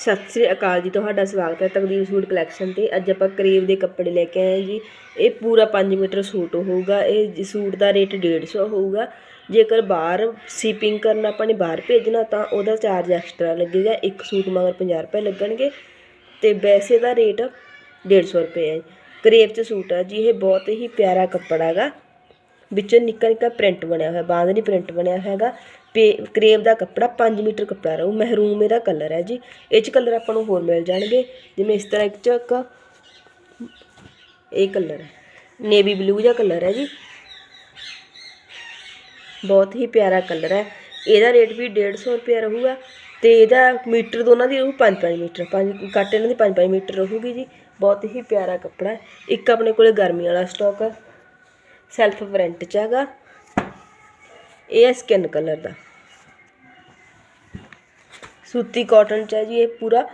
ਸਤਿ ਸ੍ਰੀ ਅਕਾਲ ਜੀ, ਤੁਹਾਡਾ ਸਵਾਗਤ ਹੈ ਤਕਦੀਰ ਸੂਟ ਕਲੈਕਸ਼ਨ ਤੇ। ਅੱਜ ਆਪਾਂ ਕਰੀਬ ਦੇ ਕੱਪੜੇ ਲੈ ਕੇ ਆਏ ਜੀ। ਇਹ ਪੂਰਾ 5 ਮੀਟਰ ਸੂਟ ਹੋਊਗਾ। ਇਹ ਜੀ ਸੂਟ ਦਾ ਰੇਟ 150 ਹੋਊਗਾ। ਜੇਕਰ ਬਾਹਰ ਸ਼ਿਪਿੰਗ ਕਰਨਾ ਆਪਾਂ ਨੇ ਬਾਹਰ ਭੇਜਣਾ, ਤਾਂ ਉਹਦਾ ਚਾਰਜ ਐਕਸਟਰਾ ਲੱਗੇਗਾ। ਇੱਕ ਸੂਟ ਮਗਰ 50 ਰੁਪਏ ਲੱਗਣਗੇ ਤੇ ਵੈਸੇ ਦਾ ਰੇਟ 150 ਰੁਪਏ ਹੈ ਕਰੇਬ ਚ ਸੂਟ ਹੈ ਜੀ। ਇਹ ਬਹੁਤ ਹੀ ਪਿਆਰਾ ਕੱਪੜਾ ਹੈਗਾ। ਵਿੱਚੋਂ ਨਿੱਕਾ ਨਿੱਕਾ ਪ੍ਰਿੰਟ ਬਣਿਆ ਹੋਇਆ ਬਾਂਦਨੀ ਪ੍ਰਿੰਟ ਬਣਿਆ ਹੋਇਆ ਹੈਗਾ। ਪੇ ਕਰੇਬ ਦਾ ਕੱਪੜਾ 5 ਮੀਟਰ ਕੱਪੜਾ ਰਹੂ ਮਹਿਰੂਮ ਇਹਦਾ ਕਲਰ ਹੈ ਜੀ। ਇਹ ਚ ਕਲਰ ਆਪਾਂ ਨੂੰ ਹੋਰ ਮਿਲ ਜਾਣਗੇ। ਜਿਵੇਂ ਇਸ ਤਰ੍ਹਾਂ ਇੱਕ ਚੱਕ ਇਹ ਕਲਰ ਹੈ ਨੇਵੀ ਬਲੂ ਜਿਹਾ ਕਲਰ ਹੈ ਜੀ। ਬਹੁਤ ਹੀ ਪਿਆਰਾ ਕਲਰ ਹੈ। ਇਹਦਾ ਰੇਟ ਵੀ 150 ਰੁਪਏ ਰਹੂਗਾ ਤੇ ਇਹਦਾ ਮੀਟਰ ਦੋਨਾਂ ਦੀ ਰਹੂ 5-5 ਮੀਟਰ, ਪੰਜ ਕੱਟ ਇਹਨਾਂ ਦੀ 5-5 ਮੀਟਰ ਰਹੂਗੀ ਜੀ। ਬਹੁਤ ਹੀ ਪਿਆਰਾ ਕੱਪੜਾ ਇੱਕ ਆਪਣੇ ਕੋਲੇ ਗਰਮੀ ਵਾਲਾ ਸਟਾਕ ਹੈ। ਸੈਲਫ ਪ੍ਰਿੰਟ ਚ ਹੈਗਾ। ਇਹ ਹੈ ਸਕਿਨ ਕਲਰ ਦਾ। ਸੂਤੀ ਕਾਟਨ ਚ ਹੈ ਜੀ ਇਹ ਪੂਰਾ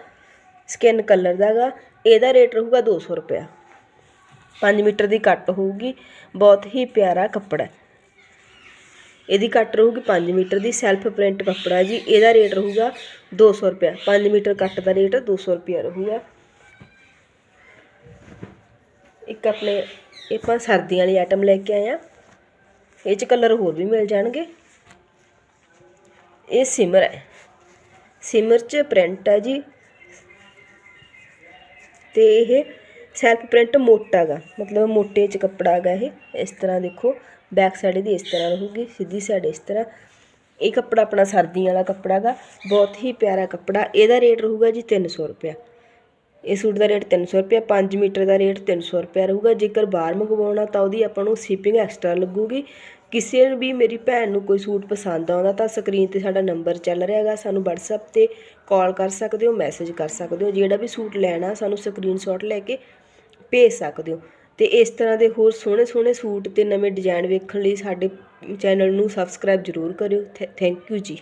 ਸਕਿਨ ਕਲਰ ਦਾ ਹੈਗਾ। ਇਹਦਾ ਰੇਟ ਰਹੂਗਾ 200 ਰੁਪਇਆ। 5 ਮੀਟਰ ਦੀ ਕੱਟ ਹੋਊਗੀ। ਬਹੁਤ ਹੀ ਪਿਆਰਾ ਕੱਪੜਾ ਇਹਦੀ ਕੱਟ ਰਹੂਗੀ 5 ਮੀਟਰ ਦੀ। ਸੈਲਫ ਪ੍ਰਿੰਟ ਕੱਪੜਾ ਜੀ, ਇਹਦਾ ਰੇਟ ਰਹੂਗਾ 200 ਰੁਪਇਆ। 5 ਮੀਟਰ ਕੱਟ ਦਾ ਰੇਟ 200 ਰੁਪਇਆ ਰਹੂਗਾ। ਇੱਕ ਆਪਣੇ ਇਹ ਆਪਾਂ ਸਰਦੀਆਂ ਵਾਲੀ ਆਈਟਮ ਲੈ ਕੇ ਆਏ ਆ। ਇਹ ਚ ਕਲਰ ਹੋਰ ਵੀ ਮਿਲ ਜਾਣਗੇ। ਇਹ ਸਿਮਰ ਹੈ। ਸਿਮਰ ਚ ਪ੍ਰਿੰਟ ਹੈ ਜੀ। ਤੇ ਇਹ ਸੈਲਫ ਪ੍ਰਿੰਟ ਮੋਟਾ ਗਾ। ਮਤਲਬ ਮੋਟੇ ਚ ਕੱਪੜਾ ਹੈਗਾ ਇਹ। ਇਸ ਤਰ੍ਹਾਂ ਦੇਖੋ ਬੈਕ ਸਾਈਡ ਦੀ ਇਸ ਤਰ੍ਹਾਂ ਰਹੂਗੀ, ਸਿੱਧੀ ਸਾਈਡ ਇਸ ਤਰ੍ਹਾਂ। ਇਹ ਕੱਪੜਾ ਆਪਣਾ ਸਰਦੀਆਂ ਵਾਲਾ ਕੱਪੜਾ ਗਾ। ਬਹੁਤ ਹੀ ਪਿਆਰਾ ਕੱਪੜਾ। ਇਹਦਾ ਰੇਟ ਰਹੂਗਾ ਜੀ 300 ਰੁਪਇਆ। ਇਹ ਸੂਟ ਦਾ ਰੇਟ 300 ਰੁਪਏ 5 ਮੀਟਰ ਦਾ ਰੇਟ 300 ਰੁਪਏ ਰਹੂਗਾ। ਜੇਕਰ ਬਾਹਰ ਮੰਗਵਾਉਣਾ ਤਾਂ ਉਹਦੀ ਆਪਾਂ ਨੂੰ ਸ਼ਿਪਿੰਗ ਐਕਸਟਰਾ ਲੱਗੂਗੀ। ਕਿਸੇ ਵੀ ਮੇਰੀ ਭੈਣ ਨੂੰ ਕੋਈ ਸੂਟ ਪਸੰਦ ਆਉਂਦਾ ਤਾਂ ਸਕਰੀਨ ਤੇ ਸਾਡਾ ਨੰਬਰ ਚੱਲ ਰਿਹਾ ਹੈਗਾ ਸਾਨੂੰ WhatsApp ਤੇ ਕਾਲ ਕਰ ਸਕਦੇ ਹੋ ਮੈਸੇਜ ਕਰ ਸਕਦੇ ਹੋ। ਜਿਹੜਾ ਵੀ ਸੂਟ ਲੈਣਾ, ਸਾਨੂੰ ਸਕਰੀਨਸ਼ਾਟ ਲੈ ਕੇ ਭੇਜ ਸਕਦੇ ਹੋ। ਤੇ ਇਸ ਤਰ੍ਹਾਂ ਦੇ ਹੋਰ ਸੋਹਣੇ ਸੋਹਣੇ ਸੂਟ ਤੇ ਨਵੇਂ ਡਿਜ਼ਾਈਨ ਵੇਖਣ ਲਈ ਸਾਡੇ ਚੈਨਲ ਨੂੰ ਸਬਸਕ੍ਰਾਈਬ ਜ਼ਰੂਰ ਕਰਿਓ। ਥੈਂਕ ਯੂ ਜੀ।